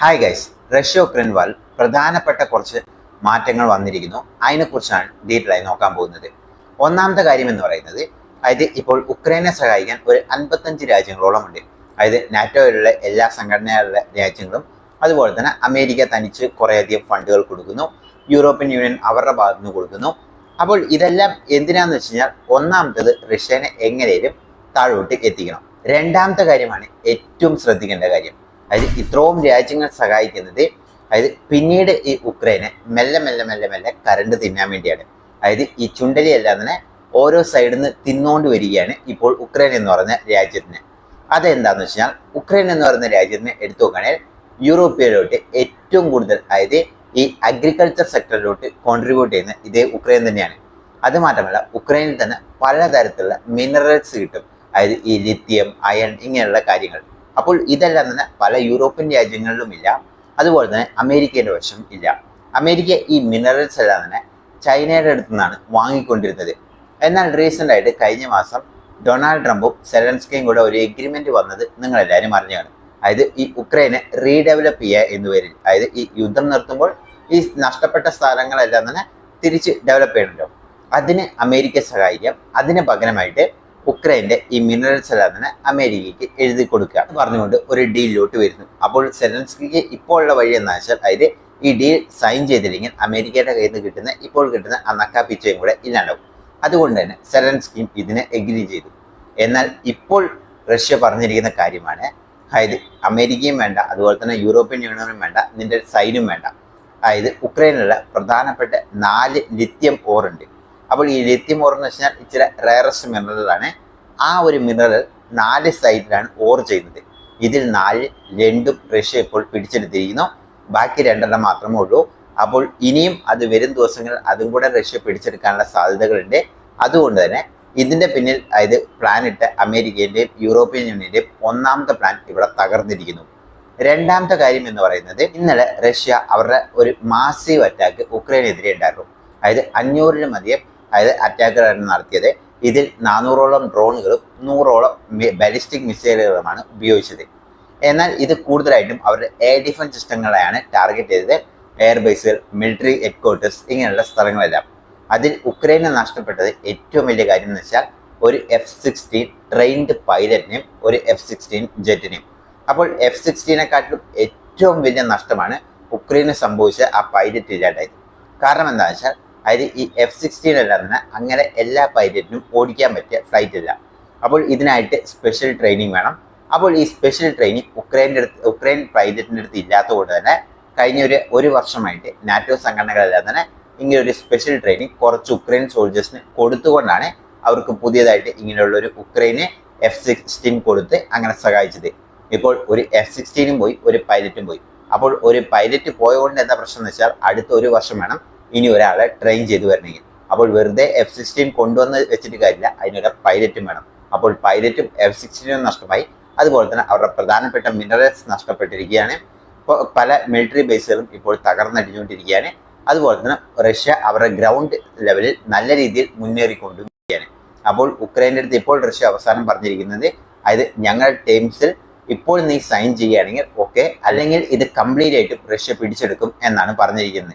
Hi guys Russia Ukraine war പ്രധാനപ്പെട്ട കുറച്ച് മാറ്റങ്ങൾ വന്നിരിക്കുന്നു. അതിനെക്കുറിച്ചാണ് ഡീറ്റെയിൽ ആയി നോക്കാൻ പോകുന്നത്. ഒന്നാമത്തെ കാര്യം എന്ന് പറയുന്നത് അതായത് ഇപ്പോൾ ഉക്രൈനെ സഹായിക്കാൻ ഒരു അൻപത്തഞ്ച് രാജ്യങ്ങളോളം ഉണ്ട്. അതായത് നാറ്റോയിലുള്ള എല്ലാ സംഘടനകളിലെ രാജ്യങ്ങളും അതുപോലെ തന്നെ അമേരിക്ക തനിച്ച് കുറേയധികം ഫണ്ടുകൾ കൊടുക്കുന്നു. യൂറോപ്യൻ യൂണിയൻ അവരുടെ ഭാഗത്തു നിന്ന് കൊടുക്കുന്നു. അപ്പോൾ ഇതെല്ലാം എന്തിനാന്ന് വെച്ച് കഴിഞ്ഞാൽ ഒന്നാമത്തത് റഷ്യനെ എങ്ങനെയും താഴോട്ട് എത്തിക്കണം. രണ്ടാമത്തെ കാര്യമാണ് ഏറ്റവും ശ്രദ്ധിക്കേണ്ട കാര്യം. അതായത് ഇത്രയും രാജ്യങ്ങൾ സഹായിക്കുന്നത്. അതായത് പിന്നീട് ഈ ഉക്രൈനെ മെല്ലെ മെല്ലെ മെല്ലെ മെല്ലെ കറണ്ട് തിന്നാൻ വേണ്ടിയാണ്. അതായത് ഈ ചുണ്ടലി എല്ലാം തന്നെ ഓരോ സൈഡിൽ നിന്ന് തിന്നുകൊണ്ട് വരികയാണ് ഇപ്പോൾ ഉക്രൈൻ എന്ന് പറഞ്ഞ രാജ്യത്തിന്. അതെന്താന്ന് വെച്ചാൽ ഉക്രൈൻ എന്ന് പറയുന്ന രാജ്യത്തിന് എടുത്തു നോക്കുകയാണെങ്കിൽ യൂറോപ്പിയയിലോട്ട് ഏറ്റവും കൂടുതൽ അതായത് ഈ അഗ്രികൾച്ചർ സെക്ടറിലോട്ട് കോൺട്രിബ്യൂട്ട് ചെയ്യുന്ന ഇതേ ഉക്രൈൻ തന്നെയാണ്. അത് മാത്രമല്ല ഉക്രൈനിൽ തന്നെ പലതരത്തിലുള്ള മിനറൽസ് കിട്ടും. അതായത് ഈ ലിത്യം അയൺ ഇങ്ങനെയുള്ള കാര്യങ്ങൾ. അപ്പോൾ ഇതെല്ലാം തന്നെ പല യൂറോപ്യൻ രാജ്യങ്ങളിലും ഇല്ല അതുപോലെ തന്നെ അമേരിക്കയുടെ വശം ഇല്ല. അമേരിക്ക ഈ മിനറൽസ് എല്ലാം തന്നെ ചൈനയുടെ അടുത്തു നിന്നാണ് വാങ്ങിക്കൊണ്ടിരുന്നത്. എന്നാൽ റീസെന്റ് ആയിട്ട് കഴിഞ്ഞ മാസം ഡൊണാൾഡ് ട്രംപും സെലൻസ്കിയും കൂടെ ഒരു എഗ്രിമെന്റ് വന്നത് നിങ്ങളെല്ലാവരും അറിഞ്ഞാണ് അതായത് ഈ ഉക്രൈനെ റീഡെവലപ്പ് ചെയ്യുക എന്ന് പേരിൽ. അതായത് ഈ യുദ്ധം നിർത്തുമ്പോൾ ഈ നഷ്ടപ്പെട്ട സ്ഥലങ്ങളെല്ലാം തന്നെ തിരിച്ച് ഡെവലപ്പ് ചെയ്യണമല്ലോ. അതിന് അമേരിക്ക സഹായിക്കാം. അതിന് പകരമായിട്ട് ഉക്രൈന്റെ ഈ മിനറൽസ് എല്ലാം തന്നെ അമേരിക്കയ്ക്ക് എഴുതി കൊടുക്കുക എന്ന് പറഞ്ഞുകൊണ്ട് ഒരു ഡീലിലോട്ട് വരുന്നു. അപ്പോൾ സെലൻസ്കിക്ക് ഇപ്പോൾ ഉള്ള വഴി എന്ന് വെച്ചാൽ അതായത് ഈ ഡീൽ സൈൻ ചെയ്തില്ലെങ്കിൽ അമേരിക്കയുടെ കയ്യിൽ നിന്ന് കിട്ടുന്ന ഇപ്പോൾ കിട്ടുന്ന ആ നക്കാ പിച്ചയും കൂടെ ഇല്ലാണ്ടാവും. അതുകൊണ്ട് തന്നെ സെലൻസ്കിയും ഇതിനെ എഗ്രി ചെയ്തു. എന്നാൽ ഇപ്പോൾ റഷ്യ പറഞ്ഞിരിക്കുന്ന കാര്യമാണ് അതായത് അമേരിക്കയും വേണ്ട അതുപോലെ തന്നെ യൂറോപ്യൻ യൂണിയനും വേണ്ട നിന്റെ സൈനും വേണ്ട. അതായത് ഉക്രൈനിലുള്ള പ്രധാനപ്പെട്ട നാല് ലിത്യം ഓറുണ്ട് അപ്പോൾ ഈ ലിത്യം ഓർ എന്ന് വെച്ചാൽ ഇച്ചിരി റയറസ്റ്റ് മിനറലാണ് ആ ഒരു മിനറൽ നാല് സൈഡിലാണ് ഓർ ചെയ്യുന്നത്. ഇതിൽ നാല് രണ്ടും റഷ്യ ഇപ്പോൾ പിടിച്ചെടുത്തിരിക്കുന്നു. ബാക്കി രണ്ടെണ്ണം മാത്രമേ ഉള്ളൂ. അപ്പോൾ ഇനിയും അത് വരും ദിവസങ്ങളിൽ അതും കൂടെ റഷ്യ പിടിച്ചെടുക്കാനുള്ള സാധ്യതകളുണ്ട്. അതുകൊണ്ട് തന്നെ ഇതിന്റെ പിന്നിൽ അതായത് പ്ലാൻ ഇട്ട അമേരിക്കന്റെയും യൂറോപ്യൻ യൂണിയന്റെയും ഒന്നാമത്തെ പ്ലാൻ ഇവിടെ തകർന്നിരിക്കുന്നു. രണ്ടാമത്തെ കാര്യം എന്ന് പറയുന്നത് ഇന്നലെ റഷ്യ അവരുടെ ഒരു മാസീവ് അറ്റാക്ക് ഉക്രൈനെതിരെ ഉണ്ടായിരുന്നു. അതായത് അഞ്ഞൂറിലും അധികം അതായത് അറ്റാക്കുകളാണ് നടത്തിയത്. ഇതിൽ നാനൂറോളം ഡ്രോണുകളും നൂറോളം ബാലിസ്റ്റിക് മിസൈലുകളുമാണ് ഉപയോഗിച്ചത്. എന്നാൽ ഇത് കൂടുതലായിട്ടും അവരുടെ എയർ ഡിഫൻസ് സിസ്റ്റങ്ങളെയാണ് ടാർഗറ്റ് ചെയ്തത്. എയർ ബേസുകൾ മിലിറ്ററി ഹെഡ്ക്വാർട്ടേഴ്സ് ഇങ്ങനെയുള്ള സ്ഥലങ്ങളെല്ലാം. അതിൽ ഉക്രൈനെ നഷ്ടപ്പെട്ടത് ഏറ്റവും വലിയ കാര്യം എന്ന് വെച്ചാൽ ഒരു എഫ് സിക്സ്റ്റീൻ ട്രെയിൻഡ് പൈലറ്റിനെയും ഒരു എഫ് സിക്സ്റ്റീൻ ജെറ്റിനെയും അപ്പോൾ എഫ് സിക്സ്റ്റീനെക്കാട്ടിലും ഏറ്റവും വലിയ നഷ്ടമാണ് ഉക്രൈനെ സംഭവിച്ച ആ പൈലറ്റ് ഇല്ലാണ്ടായത്. കാരണം എന്താണെന്ന് വെച്ചാൽ അതായത് ഈ എഫ് സിക്സ്റ്റീൻ അല്ലാതെ അങ്ങനെ എല്ലാ പൈലറ്റിനും ഓടിക്കാൻ പറ്റിയ ഫ്ലൈറ്റ് അല്ല അപ്പോൾ ഇതിനായിട്ട് സ്പെഷ്യൽ ട്രെയിനിങ് വേണം. അപ്പോൾ ഈ സ്പെഷ്യൽ ട്രെയിനിങ് ഉക്രൈന്റെ അടുത്ത് ഉക്രൈൻ പൈലറ്റിന്റെ അടുത്ത് ഇല്ലാത്തതുകൊണ്ട് തന്നെ കഴിഞ്ഞ ഒരു ഒരു വർഷമായിട്ട് നാറ്റോ സംഘടനകളെല്ലാം തന്നെ ഇങ്ങനെ ഒരു സ്പെഷ്യൽ ട്രെയിനിങ് കുറച്ച് ഉക്രൈൻ സോൾജേഴ്സിന് കൊടുത്തുകൊണ്ടാണ് അവർക്ക് പുതിയതായിട്ട് ഇങ്ങനെയുള്ള ഒരു ഉക്രൈന് എഫ് സിക്സ്റ്റീൻ കൊടുത്ത് അങ്ങനെ സഹായിച്ചത്. ഇപ്പോൾ ഒരു എഫ് സിക്സ്റ്റീനും പോയി ഒരു പൈലറ്റും പോയി. അപ്പോൾ ഒരു പൈലറ്റ് പോയതുകൊണ്ട് എന്താ പ്രശ്നം എന്ന് വെച്ചാൽ അടുത്ത ഒരു വർഷം വേണം ഇനി ഒരാളെ ട്രെയിൻ ചെയ്ത് വരണമെങ്കിൽ. അപ്പോൾ വെറുതെ എഫ് സിക്സ്റ്റീൻ കൊണ്ടുവന്ന് വെച്ചിട്ട് കാര്യമില്ല. അതിനൊരു പൈലറ്റും വേണം. അപ്പോൾ പൈലറ്റും എഫ് സിക്സ്റ്റീനും നഷ്ടമായി. അതുപോലെ തന്നെ അവരുടെ പ്രധാനപ്പെട്ട മിനറൽസ് നഷ്ടപ്പെട്ടിരിക്കുകയാണ്. ഇപ്പോൾ പല മിലിറ്ററി ബേസുകളും ഇപ്പോൾ തകർന്നടിഞ്ഞുകൊണ്ടിരിക്കുകയാണ്. അതുപോലെ തന്നെ റഷ്യ അവരുടെ ഗ്രൗണ്ട് ലെവലിൽ നല്ല രീതിയിൽ മുന്നേറിക്കൊണ്ടിരിക്കുകയാണ്. അപ്പോൾ ഉക്രൈന്റെ അടുത്ത് ഇപ്പോൾ റഷ്യ അവസാനം പറഞ്ഞിരിക്കുന്നത് അതായത് ഞങ്ങൾ ടേംസിൽ ഇപ്പോൾ നീ സൈൻ ചെയ്യുകയാണെങ്കിൽ ഓക്കെ അല്ലെങ്കിൽ ഇത് കംപ്ലീറ്റ് ആയിട്ടും റഷ്യ പിടിച്ചെടുക്കും എന്നാണ് പറഞ്ഞിരിക്കുന്നത്.